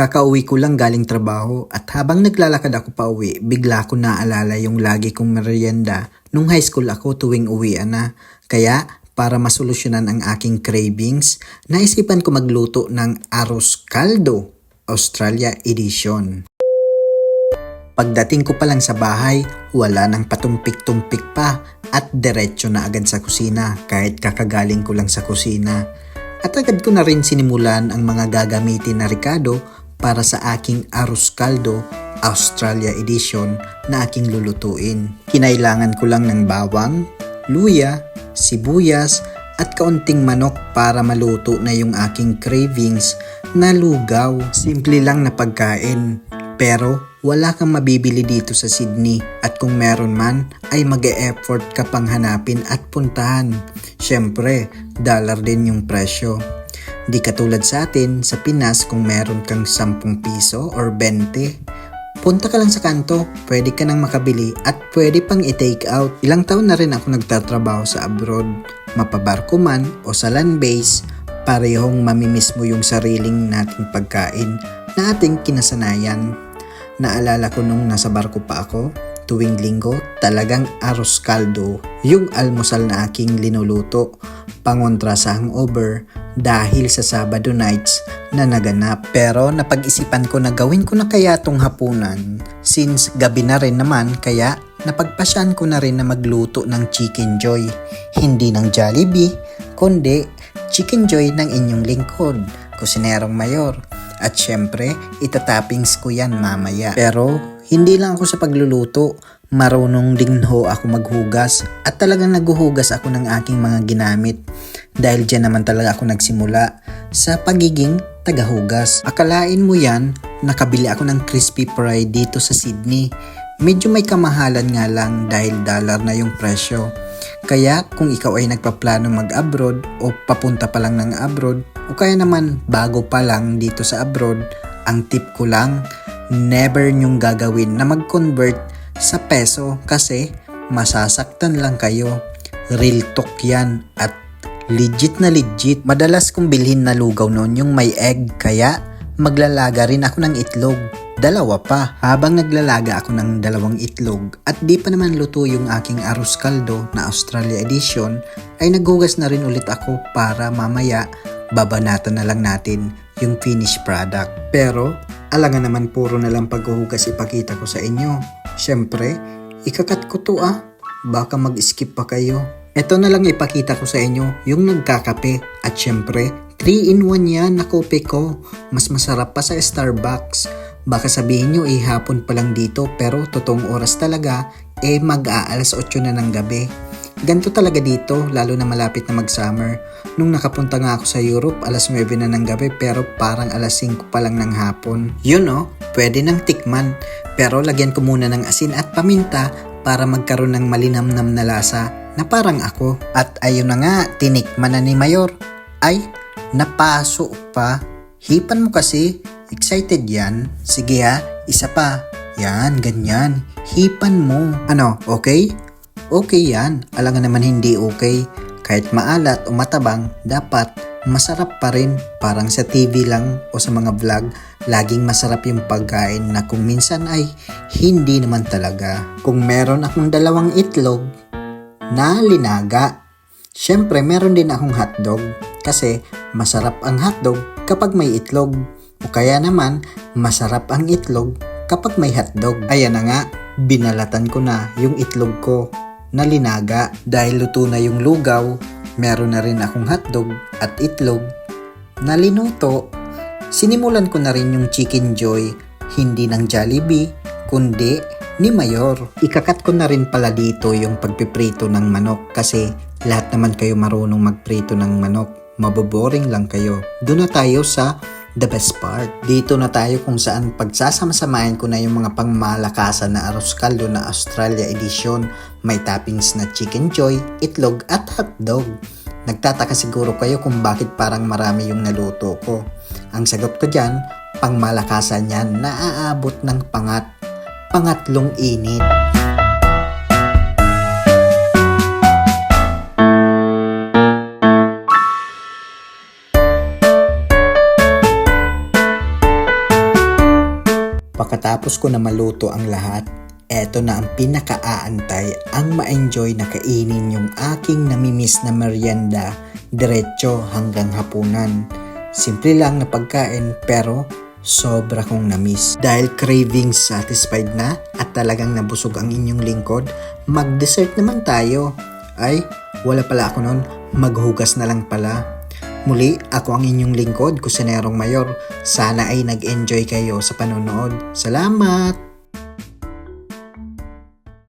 Kakauwi ko lang galing trabaho at habang naglalakad ako pa uwi, bigla ko naalala yung lagi kong merienda nung high school ako tuwing uwian na. Kaya para masolusyonan ang aking cravings, naisipan ko magluto ng arroz caldo, Australia Edition. Pagdating ko pa lang sa bahay, wala nang patumpik-tumpik pa at diretso na agad sa kusina kahit kakagaling ko lang sa kusina. At agad ko na rin sinimulan ang mga gagamitin na Ricardo para sa aking arroz caldo Australia Edition na aking lulutuin. Kinailangan ko lang ng bawang, luya, sibuyas at kaunting manok para maluto na yung aking cravings na lugaw. Simple lang na pagkain pero wala kang mabibili dito sa Sydney at kung meron man ay mag effort ka pang hanapin at puntahan. Siyempre, dollar din yung presyo. Di katulad sa atin sa Pinas kung meron kang 10 piso or 20. Punta ka lang sa kanto, pwede ka nang makabili at pwede pang i-take out. Ilang taon na rin ako nagtatrabaho sa abroad, mapabarko man o sa land base, parehong mamimiss mo yung sariling nating pagkain na ating kinasanayan. Naalala ko nung nasa barko pa ako, tuwing linggo, talagang arroz caldo, yung almusal na aking linuluto, pangontra sa hangover dahil sa Sabado nights na naganap. Pero napag-isipan ko na gawin ko na kaya tong hapunan since gabi na rin naman kaya napagpasyan ko na rin na magluto ng Chicken Joy. Hindi ng Jollibee, kundi Chicken Joy ng inyong lingkod, kusinerong mayor. At syempre, itatappings ko yan mamaya. Pero, hindi lang ako sa pagluluto. Marunong din ho ako maghugas at talagang naghuhugas ako ng aking mga ginamit. Dahil dyan naman talaga ako nagsimula sa pagiging tagahugas. Akalain mo yan, nakabili ako ng crispy fry dito sa Sydney. Medyo may kamahalan nga lang dahil dollar na yung presyo. Kaya kung ikaw ay nagpaplano mag-abroad o papunta pa lang ng abroad o kaya naman bago pa lang dito sa abroad, ang tip ko lang, never nyong gagawin na mag-convert sa peso kasi masasaktan lang kayo. Real talk yan at legit na legit. Madalas kong bilhin na lugaw noon yung may egg kaya maglalaga rin ako ng itlog. Dalawa pa. Habang naglalaga ako ng dalawang itlog at di pa naman luto yung aking arroz caldo na Australia edition, ay naghugas na rin ulit ako para mamaya babanatan na lang natin yung finished product. Pero, alangan naman puro na lang paghuhugas ipakita ko sa inyo. Siyempre, ikakat ko to ah. Baka mag-skip pa kayo. Ito na lang ipakita ko sa inyo yung nagkakape at syempre 3-in-1 yan na kope ko. Mas masarap pa sa Starbucks. Baka sabihin nyo eh hapon pa lang dito pero totoong oras talaga eh mag-aalas 8 na ng gabi. Ganto talaga dito lalo na malapit na mag-summer. Nung nakapunta nga ako sa Europe alas 9 na ng gabi pero parang alas 5 pa lang ng hapon. Yun no, pwede nang tikman pero lagyan ko muna ng asin at paminta para magkaroon ng malinamnam na lasa na parang ako. At ayun na nga, tinikman na ni Mayor. Ay, napaso pa. Hipan mo kasi. Excited yan. Sige ha, isa pa. Yan, ganyan. Hipan mo. Ano, okay? Okay yan. Alangan naman hindi okay. Kahit maalat o matabang, dapat masarap pa rin. Parang sa TV lang o sa mga vlog, laging masarap yung pagkain na kung minsan ay hindi naman talaga. Kung meron akong dalawang itlog na linaga, syempre meron din akong hotdog kasi masarap ang hotdog kapag may itlog. O kaya naman, masarap ang itlog kapag may hotdog. Ayan na nga, binalatan ko na yung itlog ko na linaga dahil luto na yung lugaw, meron na rin akong hotdog at itlog na linuto. Sinimulan ko na rin yung chicken joy, hindi ng Jollibee, kundi ni Mayor. Ikakat ko na rin pala dito yung pagpiprito ng manok kasi lahat naman kayo marunong magprito ng manok. Maboboring lang kayo. Doon na tayo sa the best part. Dito na tayo kung saan pagsasama-samahin ko na yung mga pangmalakasan na arroz caldo na Australia edition. May toppings na chicken joy, itlog at hotdog. Nagtataka siguro kayo kung bakit parang marami yung naluto ko. Ang sagot ko dyan, pangmalakasan yan na aabot ng pangat, pangatlong init. Pagkatapos ko na maluto ang lahat, eto na ang pinakaaantay ang ma-enjoy na kainin yung aking namimiss na merienda diretso hanggang hapunan. Simple lang na pagkain pero sobra kong namiss. Dahil craving satisfied na at talagang nabusog ang inyong lingkod, mag-dessert naman tayo. Ay, wala pala ako nun, maghugas na lang pala. Muli, ako ang inyong lingkod, Kusinerong Mayor. Sana ay nag-enjoy kayo sa panonood. Salamat!